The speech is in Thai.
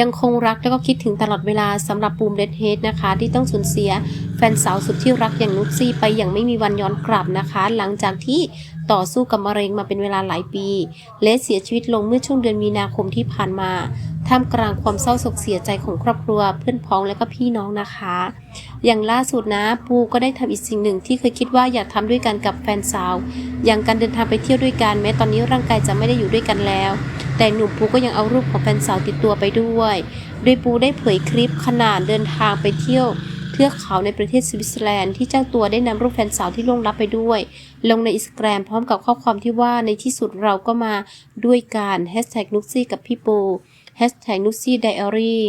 ยังคงรักและก็คิดถึงตลอดเวลาสำหรับปูมเดดเฮดนะคะ ที่ต้องสูญเสียแฟนสาวสุดที่รักอย่างนุชซี่ไปอย่างไม่มีวันย้อนกลับนะคะ หลังจากที่ต่อสู้กับมะเร็งมาเป็นเวลาหลายปีและเสียชีวิตลงเมื่อช่วงเดือนมีนาคมที่ผ่านมาท่ามกลางความเศร้าโศกเสียใจของครอบครัวเพื่อนพ้องและก็พี่น้องนะคะ อย่างล่าสุดนะปูก็ได้ทำอีกสิ่งหนึ่งที่เคยคิดว่าอยากทำด้วยกันกับแฟนสาว อย่างการเดินทางไปเที่ยวด้วยกันแม้ตอนนี้ร่างกายจะไม่ได้อยู่ด้วยกันแล้ว แต่หนุ่มปูก็ยังเอารูปของแฟนสาวติดตัวไปด้วย โดยปูได้เผยคลิปขนาดเดินทางไปเที่ยวเทือกเขาในประเทศสวิตเซอร์แลนด์ที่เจ้าตัวได้นำรูปแฟนสาวที่ล่วงลับไปด้วย ลงในอินสตาแกรมพร้อมกับข้อความที่ว่าในที่สุดเราก็มาด้วยกันแฮชแท็กนุกซี่กับพี่ปูแฮชแท็กนุกซี่ไดอารี่